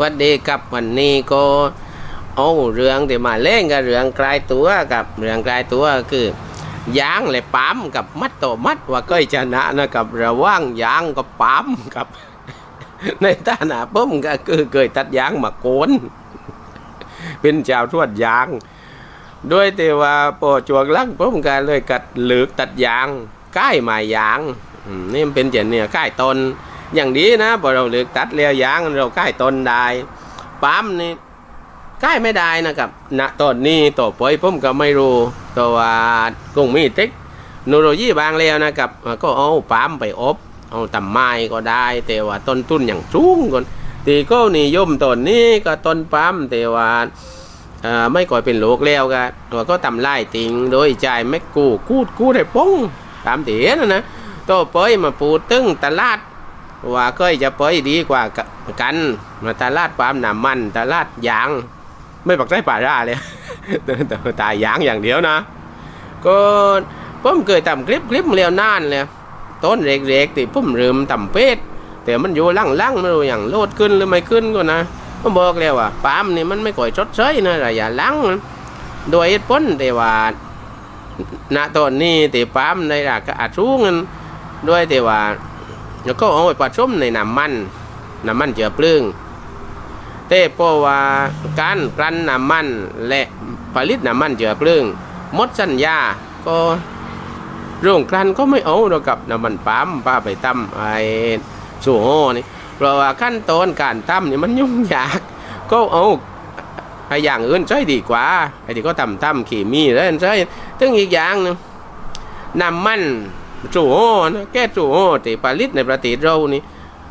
วันดีกับวันนี้ก็เอาเรื่องที่มาเล่นกับเรื่องกลายตัวกับเรื่องกลายตัวคือยางและปั๊มกับมัดต่อมัดว่าก็ชนะนะครับระว่างยางกับปั๊มกับ ในฐานะผมก็คือเคยตัดยางมาโกนเป็นชาวทวดยาง ด้วยแต่ว่าพอจวกลักผมก็เลยกัดเหลือตัดยางใกล้มายางนี่มันเป็นเจนเนี่ยใกล้ตน อย่างนี้นะพอเราเลือกตัดเลียวยางเราใกล้ต้นได้ปั๊มนี่ใกล้ไม่ได้นะครับณตอนนี้ต่อไปผมก็ไม่รู้ตัวว่าคงมีเทคโนโลยีบางแล้วนะครับ ก็เอาปั๊มไปอบ เอาตำไม้ก็ได้ แต่ว่าต้นทุนอย่างสูงก่อนตีก็นิยมต้นนี้ก็ต้นปั๊มแต่ว่าไม่ก่อยเป็นโรคแล้วก็ตัวก็ทำไล่ติงโดยใจไม่กู้กูดกูดให้ป้องตามเถียนะนะตัวเปยมาปูตึ้งตลาด ว่าเคยจะเปยดีกว่ากันมาตลาดปาล์มน้ำมันตลาดยาง ไม่ปักใจป่าราเลยแต่ตายยางอย่างเดียวนะ ก็ผมเคยทำคลิปคลิปมาแล้วนานเลยต้นเล็กๆที่ผมเริ่มทำเป็ดแต่มันอยู่ล่างๆไม่รู้อย่างโลดขึ้นหรือไม่ขึ้นก็นะผมบอกแล้วว่าปามนี่มันไม่ก่อยชดเชยนะระยะหลังโดยเหตุผลแต่ว่าณตอนนี้ต่ปาล์มในราคาสูงนั้นด้วยแต่ว่า แล้วก็เอาไปผสมในน้ำมันน้ำมันเจือเพลิงแต่เพราะว่าการกลั่นน้ำมันและผลิตน้ำมันเจือเพลิงมดสัญญาก็โรงกลั่นก็ไม่เอาหรอกกับน้ำมันปาล์มป้าไปตั้มไอ้สูโฮนี่เพราะว่าขั้นตอนการทำเนี่ยมันยุ่งยากก็เอาไอ้อย่างอื่นใช้ดีกว่าไอ้ที่ก็ทำทำขีมีแล้วใช้ถึงอีกอย่างนึงน้ำมัน โอนะแก้จูโอที่ผลิตในประเทศเรานี่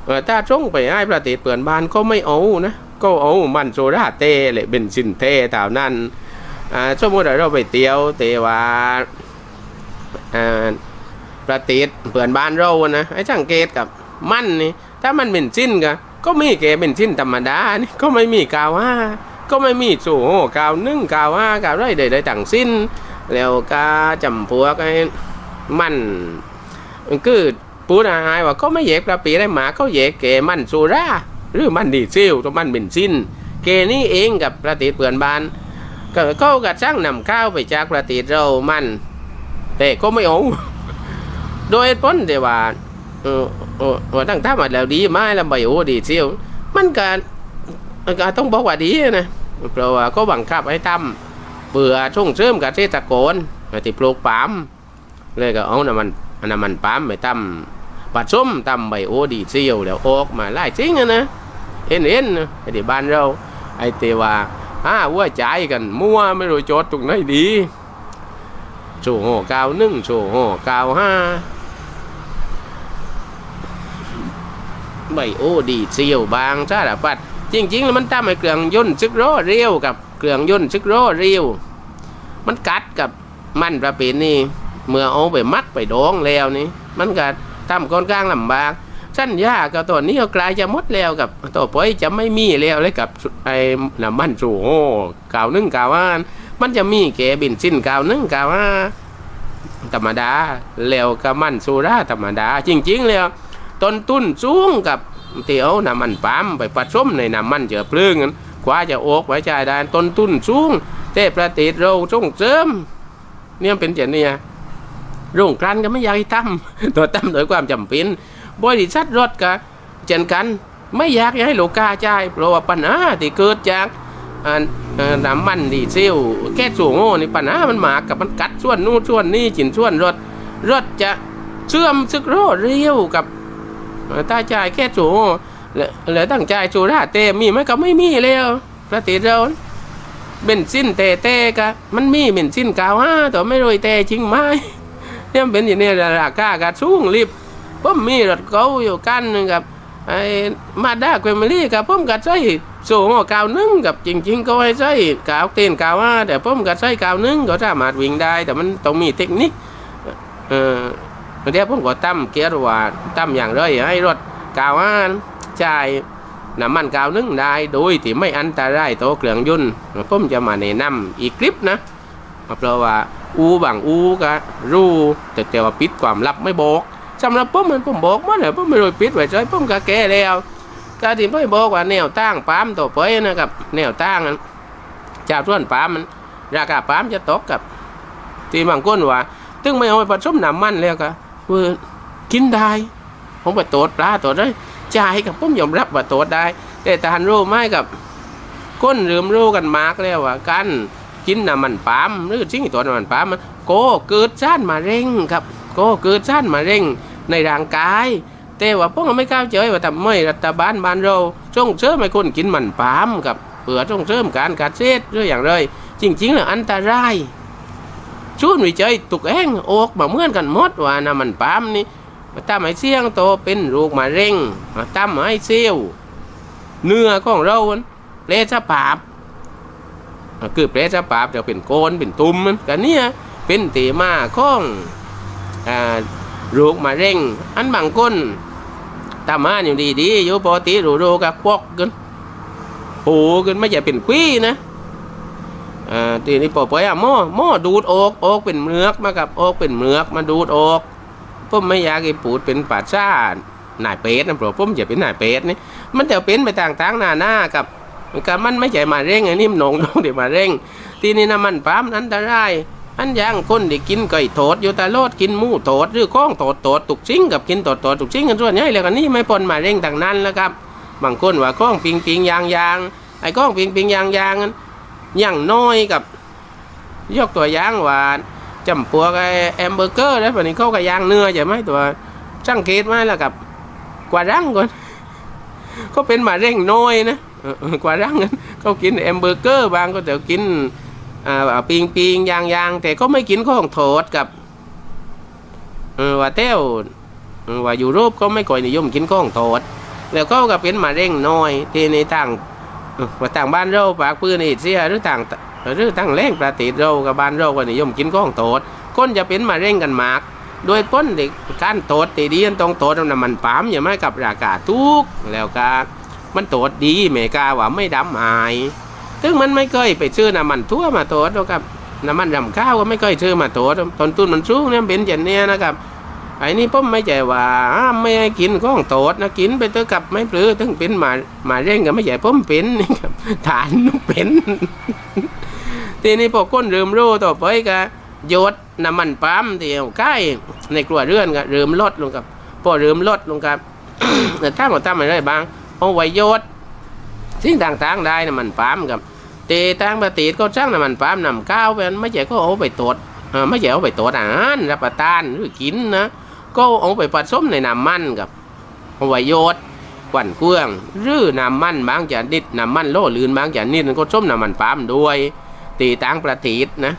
เออถ้าส่งไปให้ประเทศเปื่อนบ้านก็ไม่เอานะก็เอามันโซดาเตเลยเป็นสินเต้เท่านั้นอ่าสมมติว่าเราไปเที่ยวแต่ว่าอ่าประเทศเปื่อนบ้านเรานะไอ้สังเกตกับมันนี่ถ้ามันเป็นสิ้นก็ก็มีแกเป็นสิ้นธรรมดานี่ก็ไม่มีกาวห้าก็ไม่มีสูโหกาวนึ่งกาวห้ากาวไรใดๆต่างสิ้น แล้วก็จำพวกไอ้มัน คือปูนาหายว่าก็ไม่แยกประปีได้หมาเขาแยกแกมันสูราหรือมันดีเซลตัวมันเป็นสิ้นแกนี่เองกับประเทศเปื่อนบานก็เขากระช่างนำข้าวไปจากประเทศเรามัน แต่ก็ไม่เอาโดยเหตุผลแต่ว่าเออเออว่าตั้งท่ามาแล้วดีไหมแล้วใบโอ้ดีเซียวมันก็ก็ต้องบอกว่าดีนะเพราะว่าก็บังคับให้ทำเบื่อช่วงเสริมกับเทศกรที่ปลูกปามเลยก็เอาน้ำมัน น้ำมันปาล์มไปทำผสมทำใบโอดีเซียวแล้วออกมาไล่จริงอะนะเห็นเห็นไอ้ที่บ้านเรา ไอ้เตว่าห้าว่าใจายกันมั่วไม่รู้โจทย์ตรงไหนดีโชว์ห่กาวหนึ่งโชว์ห่กาวห้าใบโอดีเซียวบางสารพัดจริงๆแล้วมันทำให้เครื่องยนต์ซึกโรเรียวกับเครื่องยนต์ซึกโรเรียว มันกัดกับมันประเภทนี้ เมื่อเอาไปมักไปดองแล้วนี่มันก็ทำค่อนข้างลำบากสั้นยากกับตัวนี้ก็กลายจะหมดแล้วกับตัวปอยจะไม่มีแล้วเลยกับไอ้น้ำมันสูโอ้กาวนึ่งกาวว่านมันจะมีแกบินสิ้นกาวนึ่งกาวว่าธรรมดาแล้วก็มันสูราธรรมดา จริง ๆ แล้วต้นทุนสูงกับเตียวน้ำมันปาล์มไปผสมในน้ำมันเจือเพลิงนั้นกว่าจะออกไว้ใจายได้ต้นทุนสูงแต่ประเทศเราส่งเสริมเนี่ยเป็นเจนเนี่ย โรงกลั่นก็ไม่อยากให้ทำตัวทำโดยความจำเป็นบริษัทรถก็เช่นกันไม่อยากให้ลูกาจ่ายเพราะว่าปัญหาที่เกิดจากน้ำมันดีเซลแก๊สสูงโง่นี่ปัญหามันหมากับมันกัดส่วนนู่นส่วนนี่จินส่วนรถรถจะเชื่อมซึกโรเรียวกับตาจ่ายแค่สูแล้วแล้วตั้งใจสูราเตมีไหมก็ไม่มีแล้วประเทศเราเบนซินเตเตกะมันมีเบนซินกาวห้าแต่ไม่รู้เตจริงไหม เนี่ยเป็นอย่างนี้ราคากะสูงรีบผมมีรถเก๋าอยู่กันนึงกับไอ้มาด้าเควมลี่กับผมก็ใช้สูงกาวนึ่งกับจริง ๆ ก็ให้ใช้กาวเต้นกาวห้าแต่ผมก็ใช้กาวนึ่งก็สามารถวิ่งได้ แต่มันต้องมีเทคนิคเออเดี๋ยวผมก็ตั้มเกียร์ว่าตั้มอย่างไรให้รถกาวอันจ่ายน้ำมันกาวนึ่งได้โดยที่ไม่อันตรายต่อเครื่องยนต์ผมจะมาแนะนำอีกคลิปนะเพราะว่า อูบางอูก็รู้แต่แต่ว่าปิดความลับไม่บอกสำหรับผมมันผมบอกมันเลยผมไม่รู้ปิดไว้ใจผมก็แก้แล้วกาที่พ่บอกว่าแนวตั้งปาล์มตัวเปนะครับ แนวตั้งนั้นจากส่วนปาล์มมันราคาปาล์มจะตกกับทีบางคนว่าตึงไม่เอาไปผสมน้ำมันแล้วก็เออกินได้ผมไปตรวจปลาตรวจได้จ่ายกับผมยอมรับว่าตรวจได้ แต่ทานรู้ไหมกับก้นลืมรู้กันมากแล้วว่าการ กินน้ำมันปาล์มหรือสิ่งตัวน้ำมันปาล์มมันโกเกิดซ่านมาเร่งครับโกเกิดซ่านมาเร่งในร่างกายแต่ว่าพวกเราไม่เข้าใจว่าทำไมรัฐบาลบ้านเราส่งเสริมให้คนกินมันปาล์มกับเพื่อส่งเสริมการเกษตรหรืออย่างไรจริงๆแล้วอันตรายชุนวิจัยตุกแองออกมาเมื่อนกันหมดว่าน้ำมันปาล์มนี่ทำให้เสี่ยงโตเป็นโรคมะเร็งทำให้เซลล์เนื้อของเราเปรสภาพ คือเปรสภาพจะเป็นโกนเป็นตุ่มกันเนี่ยเป็นตีมาข้องอ่าโรคมะเร็งอันบางคนตามาอยู่ดีๆอยู่ปกติรู้ๆกับควักกันโหกันไม่ใช่เป็นควีนะอ่าทีนี้ปอไปอะหม้อหม้อดูดออกออกเป็นเมือกมากับออกเป็นเมือกมาดูดออกผมไม่อยากให้ปูดเป็นป่าชาหนายเป็ดนะเพราะผมจะเป็นหนายเป็ดนี่มันจะเป็นไปต่างๆหน้าหน้ากับ กับมันไม่ใช่มาเร่งไอ้นี่มันหนงลงเดี๋ยวมาเร่ง ทีนี้น้ำมันปาล์มอันตรายอันย่างคนที่กินไก่โถดอยู่แต่โลดกินหมูโถดหรือข้องโถดโถดตุกซิ่งกับกินโถดโถดตุกซิ่งกันส่วนใหญ่แล้วกันนี่ไม่ปนมาเร่งต่างนั้นแล้วครับบางคนว่าข้องปิงปิงยางยางไอ้ข้องปิงปิงยางยางนั้นอย่างน้อยกับ ยกตัวอย่างว่าจำปัวกับแอมเบอร์เกอร์แล้ววันนี้เขาก็ยางเนื้อใช่ไหมตัวสังเกตไหมล้วกับกว่ารังก่อนเขาเป็นมาเร่งน้อยนะ กว่ารังนั้นเขากินแอมเบอร์เกอร์บางก็จะกินปิงปิงยางยางแต่ก็ไม่กินของโทษกับว่าเต้วว่ายุโรปก็ไม่ค่อยนิยมกินของโทษแล้วก็ก็เป็นมะเร็งน้อย ที่ในต่างว่าต่างบ้านเราปากปืนอีเสียหรือต่างหรือต่างแรงประเทศเรากับบ้านเราก็นิยมกินของโทษคนจะเป็นมะเร็งกันมากโดยต้นเด็กการโทษตีดีนต้องโทษน้ำมันปาล์มอย่าไม่กับราคาทุกแล้วก็ มันโทษดีเมกาว่าไม่ดำหายซึ่งมันไม่เคยไปซื้อน้ำมันทั่วมาโตดหรอกครับน้ำมันรำข้าวก็ไม่เคยซื้อมาโตดต้นทุนมันสูงเนี่ยเป็นอย่างเนี้ยนะครับไอ้นี่ผมไม่ใจว่าห้าไม่ให้กินของโตดนะกินไปเถอกับไม่ปลือถึงเป็นมามาเร่งก็ไม่ใช่ผมเป็นนี่ครับฐานนุเป็นทีนี้พอก้นเริ่มรู้ต่อไปก็โยดน้ำมันปั๊มที่เอาใกล้ในครัวเรื่อนก็เริ่มลดลงครับพอเริ่มลดลงครับแต่ถ้าหมดทำอะไรบ้าง เอาไว้โยดสิ่งต่างๆได้น้ำมันปาล์มกับเตต่างประเทศก็จ้างน้ำมันปาล์มนำข้าวไปไม่ใช่ก็เอาไปตรวจเออไม่ใช่เอาไปตรวจอาหารรับประทานหรือกินนะก็เอาไปผสมในน้ำมันกับเอาไว้โยดกวนเกลืองหรือน้ำมันบางชนิดน้ำมันโลลื่นบางชนิดก็ส้มน้ำมันปาล์มด้วยตีต่างประเทศนะ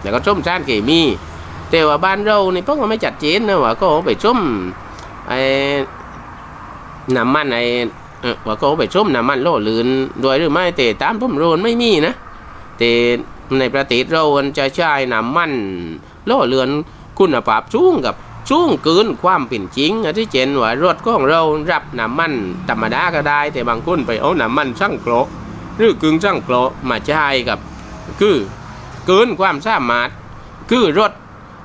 แล้วก็ส้มชาติเคมีแต่ว่าบ้านเราในพวกมันไม่จัดเจนนะว่าก็เอาไปส้มไอ้ น้ำมันไอ้เออว่าเขาไปชมน้ำมันโลลื่นด้วยหรือไม่แต่ตามผมรู้ไม่มีนะแต่ในประเทศเราจะใช้น้ำมันโลเรือนคุณภาพสูงกับสูงเกินความเป็นจริงอที่เจนว่ารถของเรารับน้ำมันธรรมดาก็ได้ แต่บางคนไปเอาน้ำมันช่างโกรหรือกึ่งช่างโกรมาใช้กับ คือเกินความสามารถ คือรถ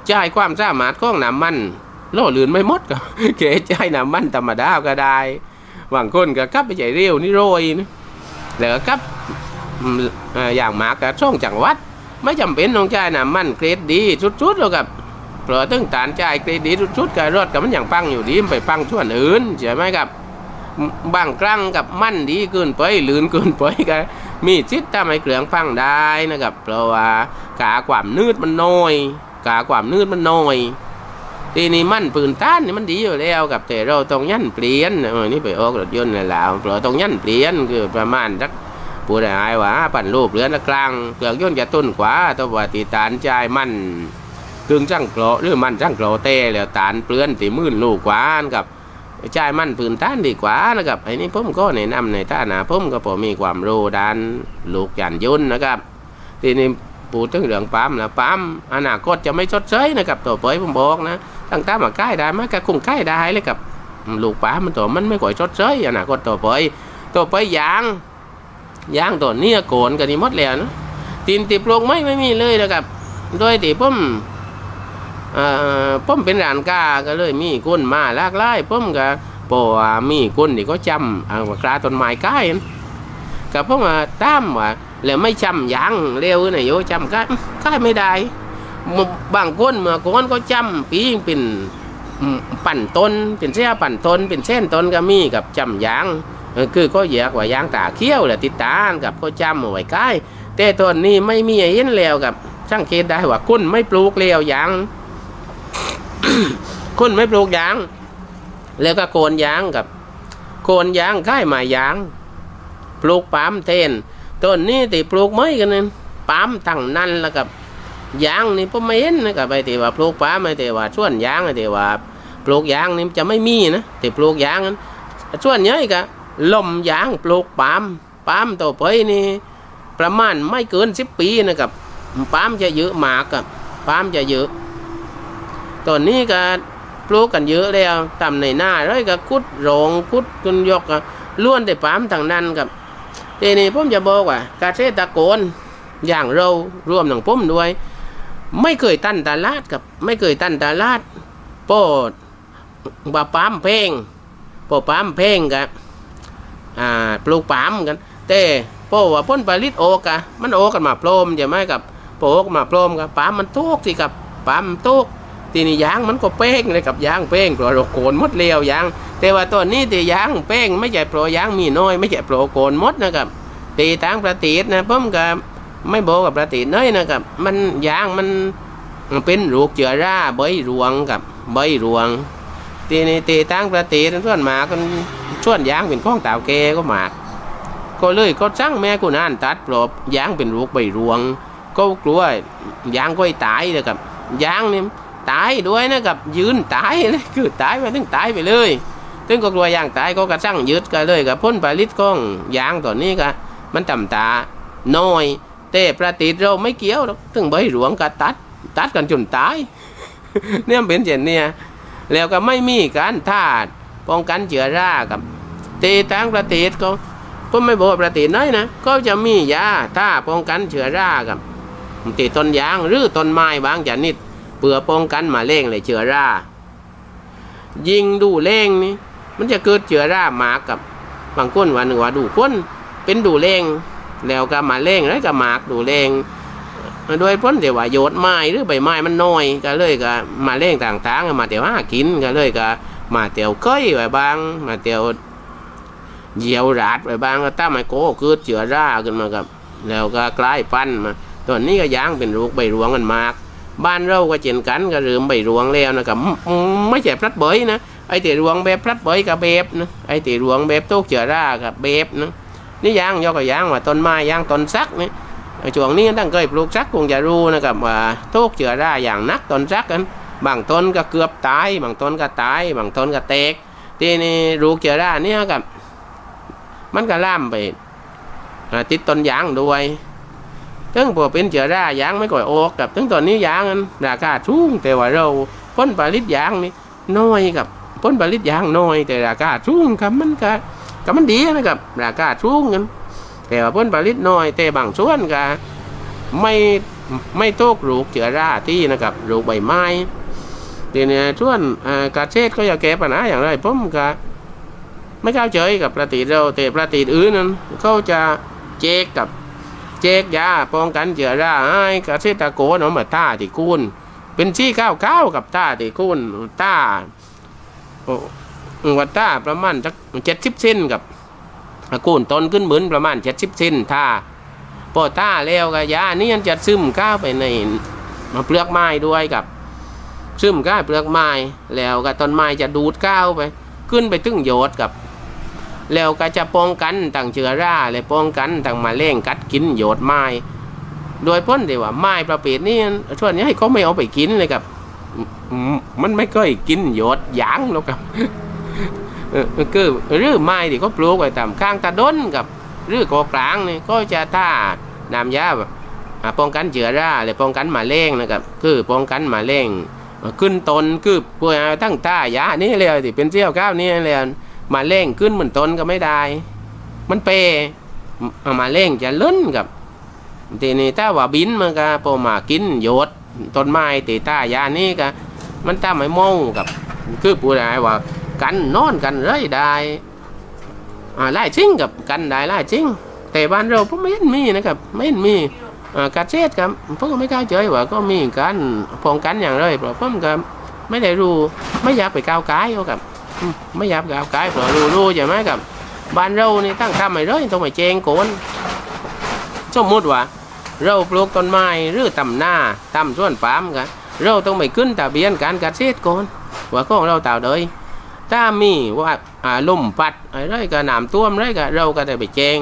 ใช้ความสามารถของน้ำมัน ลเรือนไม่มดก็เกใช้น้ำมันธรรมดาก็ได้บางคนก็กลับไปใจเร็วนี่โรยนะแล้วก็กลับอย่างมากก็ช่องจังหวัด ไม่จำเป็นต้องจ่ายน้ำมันเกรดดีชุดๆหรอกครับเพราะตึงตานจ่ายเกรดดีชุดๆกับรถกับมันอย่างปังอยู่ดีมันไปปังช่วนอื่นใช่ไหมครับบางครั้งกับมั่นดีเกินไปลื่นเกินไปก็มีสิทธิ์ทำให้เครื่องพังได้นะครับเพราะว่ากาความนืดมันน้อยกาความนืดมันน้อย ทีนี้มันปืนต้านนี่มันดีอยู่แล้วกับแต่เราต้องยันเปลี่ยนเออนี่ไปออกรถยนต์แล้วเราต้องยันเปลี่ยนคือประมาณสักผู้ใดหายว่าปั่นรูปเรือนกลางเปลือกยนต์จะต้นขวาตัวตีตานใจมันกึ่งจังโกรหรือมันจังโกรเต้แล้วตานเปลือนตีมื่นลูกขวานกับจ่ายมันปืนต้านดีกว่านะครับไอ้นี่ผมก็แนะนำในท่านะผมก็พอมีความรู้ด้านลูกยานยนต์นะครับทีนี้พูดถึงเรื่องปั๊มนะปั๊มอนาคตจะไม่ชดเชยนะครับตัวเผยผมบอกนะ ตั้งแต่มาใกล้ได้มันก็คงใกล้ได้เลยกับลูกป้ามันตัวมันไม่ก่อยชดเชยอนาคตตัวไปตัวไปยางยางตัวเนี้ยโกนกันนี่หมดแล้วนะตีนติดปลงไม่ไม่มีเลยนะครับโดยที่ผมเอ่อมเป็นร้านค้าก็เลยมีคนมาลากหลายผมก็เพราะมีคนที่ก็จำเอาว่ากลาต้นไม้ใกล้นั่นก็เพราะว่าตามว่าแล้วไม่จำยางเร็วนะโยจำก็ใกล้ไม่ได้ บางคนเมื่อก่อนก็จำปีเป็นปั่นต้นเป็นเสี้ยปั่นต้นเป็นเส้นต้นก็มีกับจำยางคือก็แยกว่ายางตาเขี้ยวแหละติดตานกับก็จำเอาไว้ใกล้แต่ต้นนี้ไม่มีเห็นแล้วกับสังเกตได้ว่าคุณไม่ปลูกแล้วยางคุณไม่ปลูกยาง แล้วก็โคนยางกับโคนยางค่ายมายาง ปลูกปาล์มเทนต้นนี้ติปลูกไม่กันนึงปาล์มตั้งนั่นแล้วกับ ยางนี่ผมไม่เห็นนะครับไปที่ว่าปลูกปาไม่แต่ว่าส่วนยางไอ้ที่ว่าปลูกยางนี่จะไม่มีนะแต่ปลูกยางนั้นส่วนใหญ่ก็ลมยางปลูกปาล์มปาล์มต่อไปนี่ประมาณไม่เกินสิบปีนะครับปาล์มจะเยอะมากกับปาล์มจะเยอะตอนนี้ก็ปลูกกันเยอะแล้วตำในหน้าเลยก็คุดโรงคุดกุนยกล้วนแต่ปาล์มทางนั้นครับทีนี้ผมจะบอกว่าเกษตรกรอย่างเรารวมถึงผมด้วย ไม่เคยตั้นตลาดครับ ไม่เคยตั้นตลาดโปรดว่าปาล์มเพลงพอปาล์มเพลงกับอ่าปลูกปาล์มกัน แต่เพราะว่าพ้นผลิตโอกะมันโอกันมาโปรมใช่ไหมกับพอโอกมาโปรมกับปาล์มมันทุกสิกับปาล์มทุกทีนี้ยางมันก็เป้งเลยกับยางเป้งเพราะเราโกนมดเลี้ยวยางแต่ว่าตัวนี้ตียางเป้งไม่ใช่โปรยางมีน้อย ไม่ใช่โปรโกนมดนะครับตีทางประตีนะผมก็ ไม่บอกกับประตีดน้อยนะครับ มันยางมันเป็นลูกเจือราใบรวงกับใบรวงทีนี้ตีทางประตีส่วนหมากันส่วนยางเป็นข้องต่าแกก็หมากก็เลยก็สั่งแม่กูนั่นตัดปลอบยางเป็นลูกใบรวง ก็กลัวยางก็ตายเลยครับยางนี่ตายด้วยนะครับยืนตายเลยคือตายไปถึงตายไปเลยถึงก็กลัวยางตายก็กระสั่งยึดกันเลยกับพ้นผลิตของยางตอนนี้ก็มันต่ำตาน้อย แต่ประติดเราไม่เกี่ยวหรอกถึงใบหลวงก็ตัด ตัดกันจนตาย เนี่ยเป็นเช่นเนี่ยแล้วก็ไม่มีการทาดป้องกันเชื้อรากับตีทางประติดก็ก็ไม่บอกว่าประติน้อยนะก็จะมียาถ้าป้องกันเชื้อรากับติดต้นยางหรือต้นไม้บางชนิดเพื่อป้องกันมาเร่งเลยเชื้อรายิงดูเล่งนี่มันจะเกิดเชื้อราหมากับ บางคนว่าหนึ่งว่าดูคนเป็นดูเล่ง แล้วก็มาเร่งแล้วก็หมากดูเล่งโดยพ้นเดี๋ยวว่าโยดไม้หรือใบไม้มันน้อยก็เลยก็มาเร่งต่างๆมาเดี๋ยวหากินก็เลยก็มาเตียวก้อยไว้บาง มาเตียวเหยียวราดไปบ้างก็ตั้มไอ้โก้คือเจือราขึ้นมากับ แล้วก็กลายพันมาตอนนี้ก็ย่างเป็นลูกใบรวงกันมาก บ้านเราก็เช่นกันก็เริ่มใบรวงแล้วนะครับไม่ใช่พลัดเบยนะไอ้ตีรวงแบบพลัดเบยกับเบบนะไอ้ตีรวงแบบโต๊กเจือรากับเบบนะ นี่ยางยกก็ยางว่าต้นไม้ยางต้นซักนี่ช่วงนี้ตั้งเคยปลูกซักคงจะรู้นะครับว่าโต๊กเจือราอย่างนักต้นซักกันบางต้นก็เกือบตายบางต้นก็ตายบางต้นก็แตกทีนี้ลูกเจือราเนี่ยกับมันก็ล่ามไปติดต้นยางด้วยถึงพอเป็นเชื้อรายางไม่ก่อยออกกับถึงตอนนี้ยางนั้นราคาสูงแต่ว่าเราพ้นผลิตยางนี่น้อยกับพ้นผลิตยางน้อยแต่ราคาสูงครับมันก็ ก็มันดีนะครับราคาสูงกันแต่ว่าพ้นผลิตน้อย แต่บางส่วนก็ไม่ไม่โตกลูกเชื้อราที่นะครับลูกใบไม้ทีนี้ส่วนอ่าเกษตรก็จะแก้ปัญหาอย่างไรผมก็ไม่เข้าใจกับประติเราแต่ประติอื่นนั้นเขาจะเจกกับเจกยาป้องกันเชื้อราให้เกษตรกรเอามาท่าที่คูณเป็นชี้ข้าวข้าวกับท่าที่คูณท่าโอ้ วัดท่าประมาณสักเจ็ดสิบเซนกับคูณต้นขึ้นเหมือนประมาณเจ็ดสิบเซนท่าพอท่าแล้วก็ยานี่มันจะซึมเข้าไปในมาเปลือกไม้ด้วยกับ ซึมเข้าเปลือกไม้แล้วก็ต้นไม้จะดูดก้าวไป ขึ้นไปถึงโยดกับแล้วก็จะป้องกันต่างเชื้อราและป้องกันต่างมาเร่งกัดกินโยดไม้ โดยพ้นเดี๋ยวว่าไม้ประเภทนี้ส่วนนี้เขาไม่เอาไปกินเลยครับ มันไม่ค่อยกินโยดหยางหรอกครับ เออคือหรือไม้ที่เขาปลูกไว้ตามข้างตะดนกับหรือโกกลางนี่ก็จะท่านำยาแบบอ่าป้องกันเชื้อราและป้องกันมาเร่งนะครับคือป้องกันมาเร่งขึ้นตนคือพวกตั้งตายานี่เลยที่เป็นเสี้ยวก้าวนี่เลยมาเร่งขึ้นเหมือนตนก็ไม่ได้ มันเปมาเร่งจะล้นกับทีนี้ถ้าว่าบินมันก็พอมากินโยดต้นไม้ตีตายานี่ก็มันตาไม่มองกับคือผู้ใดว่า กันนอนกันเรื่อยได้อ่าไล่จริงกับกันได้ไล่จริง แต่บ้านเราผมไม่เห็นมีนะครับไม่เห็นมีอ่ากาเซ็ตครับผมก็ไม่กล้าเจอว่าก็มีการป้องกันอย่างไรเพราะผมก็ไม่ได้รู้ไม่อยากไปก้าวไกลครับไม่อยากก้าวไกลเพราะรู้รู้ใช่ไหมครับบ้านเรานี่ตั้งทำไม่เลยต้องไปแจงโกนสมมติว่าเราปลูกต้นไม้หรือตำหน้าตำสวนปาล์มกันเราต้องไปขึ้นทะเบียนการเกษตรก่อนว่าของเราเต่าเดย ถ้ามีว่าอ่าลมพัดอะไรก็น้ำท่วมอะไรก็เราก็ได้ไปแจ้ง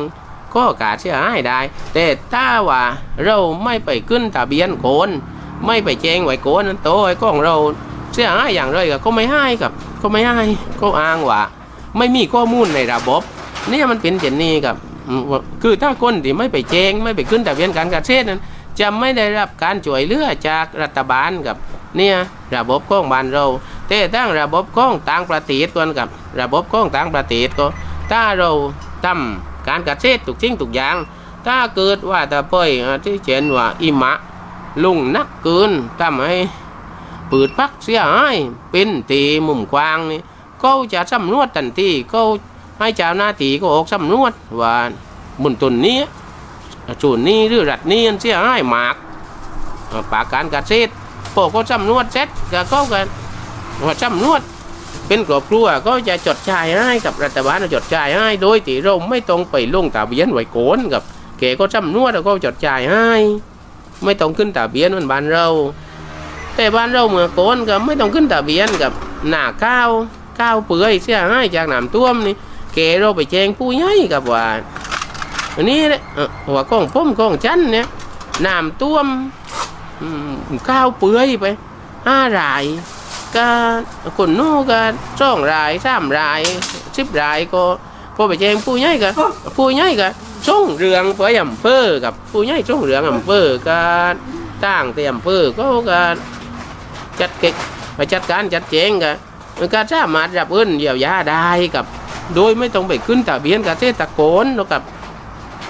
ก็การเสียหายได้ แต่ถ้าว่าเราไม่ไปขึ้นทะเบียนโคนไม่ไปแจ้งไว้โคนนั้นโตไอ้ของเราเสียหายอย่างไรก็เขาไม่ให้กับเขาไม่ให้เขาอ้างว่าไม่มีข้อมูลในระบบเนี่ยมันเป็นเช่นนี้ครับคือถ้าคนที่ไม่ไปแจ้งไม่ไปขึ้นทะเบียนการเกษตรนั้น จะไม่ได้รับการช่วยเหลือจากรัฐบาลกับเนี่ยระบบของบ้านเรา แต่ตั้งระบบของต่างประเทศตัวนกับระบบของต่างประเทศก็ ถ้าเราทำการเกษตรทุกสิ่งทุกอย่าง ถ้าเกิดว่าแต่เปยอ่าที่เช่นว่าอิมะลุงนักเกินทำให้ปืดพักเสียหายเป็นตีมุมกว้างนี่ก็จะสำรวจทันทีก็ให้เจ้าหน้าที่ก็ออกสำรวจว่าบุญตุนนี้ ส่วนนี้หรือรัฐนี้มันเสียหายมากปากการเกษตรพวกก็สำรวจเสร็จก็เขากันว่าสำรวจเป็นครอบครัวก็จะจดจ่ายให้กับรัฐบาลจดจ่ายให้โดยที่เราไม่ต้องไปลงทะเบียนไว้โกนกับเก๋ก็สำรวจแล้วก็จดจ่ายให้ ไม่ต้องขึ้นทะเบียนมือนบ้านเรา แต่บ้านเราเมื่อโกนก็ไม่ต้องขึ้นทะเบียนกับหน้าข้าวข้าวเปื่อยเสียให้จากน้ำท่วมนี่เก๋เราไปแจ้งผู้ใหญ่กับว่า อันนี้เนี่ยหัวกล้องพ่มกล้องจันเนี่ยน้ำท่วมข้าวเปื่อยไปห้ารายก็คนนู้นก็สองรายสามรายสิบรายก็พอไปแจ้งผู้ใหญ่ก็ผู้ใหญ่ก็ส่งเรืองไปอำเภอกับผู้ใหญ่ส่งเรืองอำเภอก็ตั้งแต่อำเภอก็ก็จัดเก็บไปจัดการจัดแจงก็มันก็สามารถรับเงินเยียวยาได้กับ โดยไม่ต้องไปขึ้นทะเบียนเกษตรกรนะครับ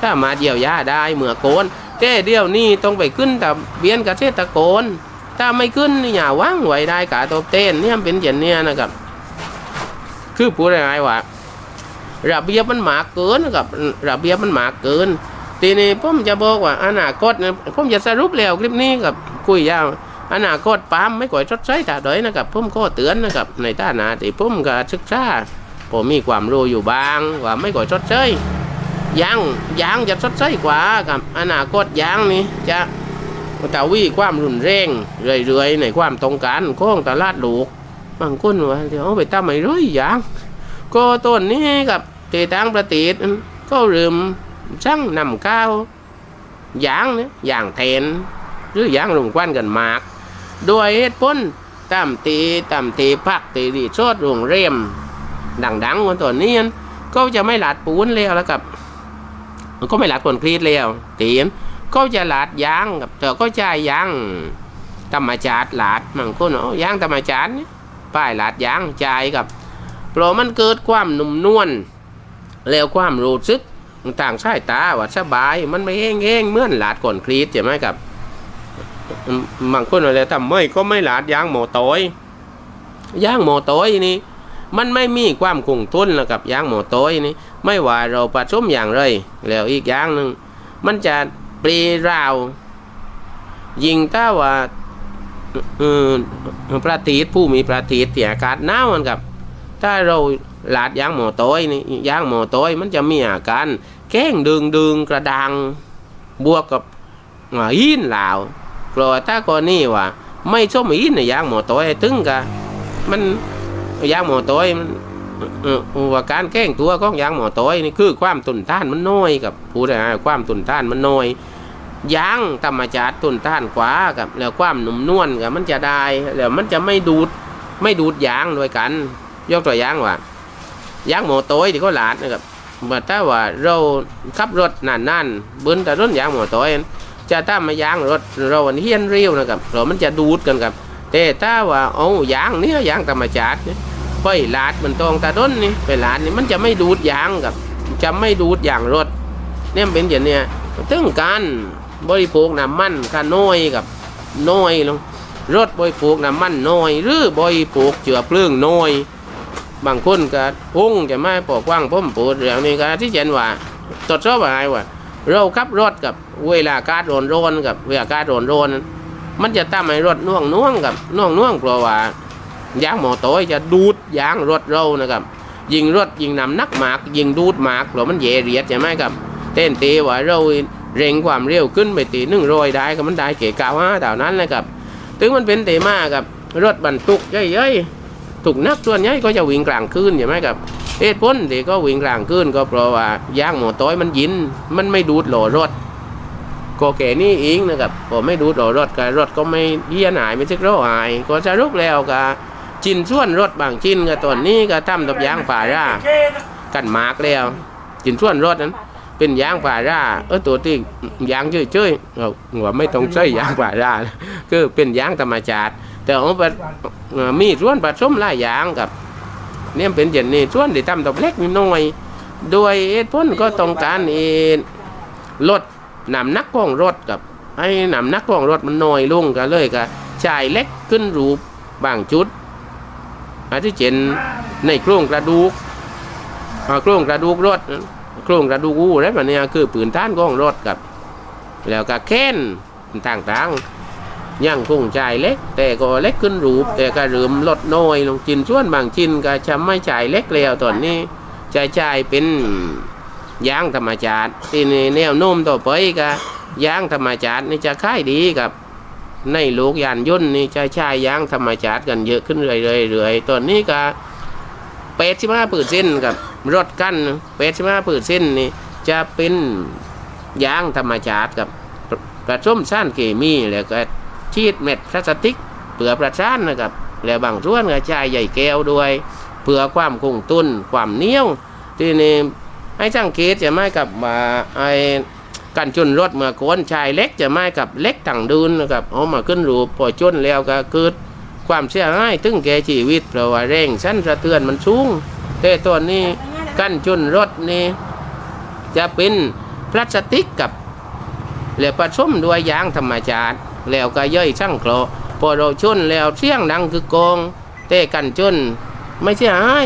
ถ้ามาเยียวยาได้เมื่อโกนแต่เดียวนี้ต้องไปขึ้นทะเบียนกเกษตรกรถ้าไม่ขึ้นนี่อย่าว่างไว้ได้กาตัวเต้นเนี่ยเป็นอย่างเนี้ยนะครับ คือพูดง่ายว่าระเบียบมันหมากเกินนะครับระเบียบมันหมากเกินทีนี้ผมจะบอกว่าอนาคตนะผมจะสรุปแล้วคลิปนี้กับคุยยาวอนาคตปาล์มไม่ก่อยชดใช้ถ่าดอยนะครับผมก็เตือนนะครับในฐานะที่ผมก็ศึกษาผมมีความรู้อยู่บ้างว่าไม่ก่อยชดใช้ ยางยางจะสดใสกว่าครับอนาคตยางนี่จะตาวีความรุนแรงเรื่อยๆในความต้องการของตลาดโลกบางคนว่าเดี๋ยวเอาไปทำไมร้อยยางก็ต้นนี้กับเตต่างประเทศก็เริ่มช่างนำข้าวยางเนี่ยยางแทนหรือยางลงควันกันมากโดยเหตุผลตามตีตามตีพักตีรีสอดโรงเรียมดังๆคนตัวนี้ก็จะไม่หลาดปูนแล้วแล้วกับ ก็ไม่หลาดคอนกรีตแล้วตีนก็จะหลาดยางกับแต่ก็ใช้ยางธรรมชาติหลาดมันก็เนาะยางธรรมชาติเนี่ยป้ายหลาดยางใจายกับเพราะมันเกิดความนุ่มนวลแล้วความรู้สึกต่างสายตาว่าสบาย มันไม่แห้งๆเหมือนหลาดคอนกรีตใช่ไหมครับบางคนอะไรทำไม่ก็ไม่หลาดยางหมอตอยยางหมอตอยนี่ มันไม่มีความคงทนแล้วกับยางหมอตอยนี่ไม่ว่าเราผสมอย่างไร แล้วอีกอย่างหนึ่งมันจะปรีราว ยิงถ้าว่าออประทีผู้มีประทีเสียอากาศหนาวมันกับ ถ้าเราหลาดยางหมอต้อยนี่ยางหมอต้อยมันจะมีอาการแก้งดึงดึงกระดังบวกกับอินลาวเพราะว่าถ้ากรณีว่า ไม่ส้มหินในยางหมอต้อยถึงกับมัน ยางหมอต้อยมันออว่าการแกล้งตัวของยางหมอต้อยนี่คือความตุนต้านมันน้อยกับผู้ใดความตุนต้านมันน้อยยางธรรมชาติตุนต้านกว่ากับแล้วความหนุ่มนวลกับมันจะได้แล้วมันจะไม่ดูดไม่ดูดยางด้วยกัน ยกตัวอย่างว่ายางหมอต้อยที่เขาหลาดนะครับว่าถ้าว่าเราขับรถนานๆบนแต่รถยางหมอต้อยจะถ้ามายางรถเราเฮียนเรียวนะครับเรามันจะดูดกันครับ แต่ถ้าว่าเอายางเนี้ยยางธรรมชาติเนี่ยไปลาดมันตรงตาด้นนี่ไปลาดนี่มันจะไม่ดูดยางกับ จะไม่ดูดอย่างรถเนี่ยเป็นอย่างเนี้ยถึงการบริโภคน้ำมันก็น้อยกับน้อยลงรถบริโภคน้ำมันน้อย หรือบริโภคเจือเพลิงน้อย บางคนก็อุ้งจะไม่ปกว่างพ้มปูดเรื่องนี้ก็ที่เจนว่าตรวจสอบอะไรว่าเราขับรถกับเวลาการ้อนร้อนกับเวลาการ้อนร้อน มันจะทำให้รถน่วงน่วงกับน่วงน่วงเพราะว่ายางหมอโต้อยจะดูดยางรถเรานะครับ ยิงรถยิงนำนักหมาก ยิงดูดหมากเพราะมันเยเรียดใช่ไหมครับ เต้นตีว่าเราเร่งความเร็วขึ้นไปตีหนึ่งรอยได้ก็มันได้เก๋กาวาเท่านั้นเลยครับ ถึงมันเป็นเตมากับรถบรรทุกเย้ยๆถูกนักส่วนใหญ่ก็จะวิ่งกลางคืนใช่ไหมครับเหตุผลที่ก็วิ่งกลางคืนก็เพราะว่ายางหมอต้อยมันยินมันไม่ดูดหล่อรถ ก็แก่นี่เองนะครับพอไม่ดูดรถก็รถก็ไม่เฮียนหายไม่ซึกโรหาย ก็สรุปแล้วก็จินส่วนรถบางชิ้นก็ตอนนี้ก็ทำตับยางป่าร่ากันมากแล้วจินส่วนรถนั้น เป็นยางป่าร่าเออตัวที่ยางเฉยๆเราไม่ต้องใช้ยางป่าร่านะคือเป็นยางธรรมชาติ แต่เอาไปมีส่วนผสมหลายอย่างกับเนี่ยเป็นอย่างนี้ส่วนที่ทำดอกเล็กนิดหน่อยโดยเหตุผลก็ต้องการเองลด นำนักของรถกับให้นำนักของรถมันน้อยลงก็เลยก็จ่ายเล็กขึ้นรูปบางจุดอาทิเช่นในโครงกระดูกอ่าโครงกระดูกรถโครงกระดูกอู้อะไรแบบนี้คือปืนท่านของรถกับ แล้วก็แค้นต่างๆยังคงจ่ายเล็ก แต่ก็เล็กขึ้นรูป แต่ก็เริ่มลดน้อยลงจินส่วนบางชิ้นก็จะไม่จ่ายเล็กแล้วตอนนี้จะจ่ายเป็น ยางธรรมชาติที่ในแนวโน้มต่อไปก็ยางธรรมชาตินี่จะขายดีกับ ในโลกยานยนต์นี่จะใช้ยางธรรมชาติกันเยอะขึ้นเรื่อยๆเรื่อยตอนนี้ก็เปดสิบห้าเปอร์เซ็นต์กับรถกั้นเปดสิบห้าเปอร์เซ็นต์นี่จะเป็นยางธรรมชาติกับกระส้มซ่านเคมีแล้วก็ชีดเม็ดพลาสติกเปลือกประชานนะครับแล้วบางส่วนก็ใช้ใหญ่แก้วด้วยเพื่อความคงตุนความเนี้ยวที่นี่ ให้สังเกตจะไม่กับมาไอ้กันจุนรถเมื่อโคนชายเล็กจะไม่กับเล็กต่างดูนนะครับเอามาขึ้นรูปพอจนแล้วก็เกิดความเสียหายถึงแก่ชีวิตเพราะว่าแรงสั้นสะเทือนมันสูงแต่ตอนนี้กันจุนรถนี่จะเป็นพลาสติกกับแล้วผสมด้วยยางธรรมชาติแล้วก็ย่อยช่างเครพอเราชนแล้วเสียงดังคือกองแต่กันจนไม่เสียหาย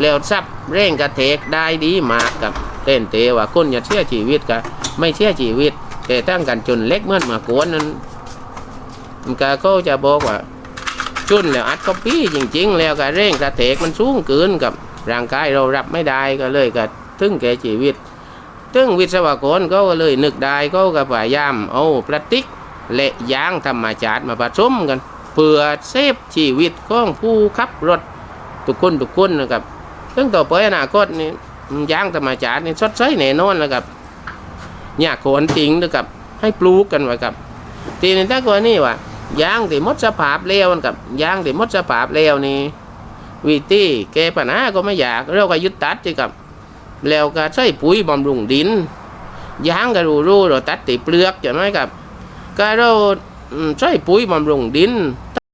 แล้วซับ เร่งกระเทกได้ดีมากกับเต้นเตว่าคนอย่าเสียชีวิตกับไม่เสียชีวิต แต่ตั้งกันจนเล็กเมื่อมากวนนั้นมันก็เขาจะบอกว่าจุนแล้วอัดก็ปี้จริง ๆ แล้วก็เร่งกระเทกมันสูงเกินกับร่างกายเรารับไม่ได้ก็เลยก็ถึงแก่ชีวิตถึงวิศวกรเขาก็เลยนึกได้เขาก็พยายามเอาพลาสติกและยางธรรมชาติมาผสมกันเพื่อเซฟชีวิตของผู้ขับรถทุกคนทุกคนนะครับ ซึ่องต่อไปอนาคตนี่ย่างธรรมชาตินี่ชดใช้แน่นอนนะครับอยากโขนทิ้งนะครับ ให้ปลูกกันไว้ครับทีนี้ถ้ากิดนี่ว่ายางที่มดสภาพแล้วกับย่างที่มดสภาพแล้วนี่วิธีแก้ปัญหาก็ไม่อยากเราก็ยึดตัดจีกับ แล้วก็ใช้ปุ๋ยบำรุงดินย่างก็รู้รู้เราตัดติเปลือกใช่ไหมครับก็เราใช้ปุ๋ยบำรุงดิน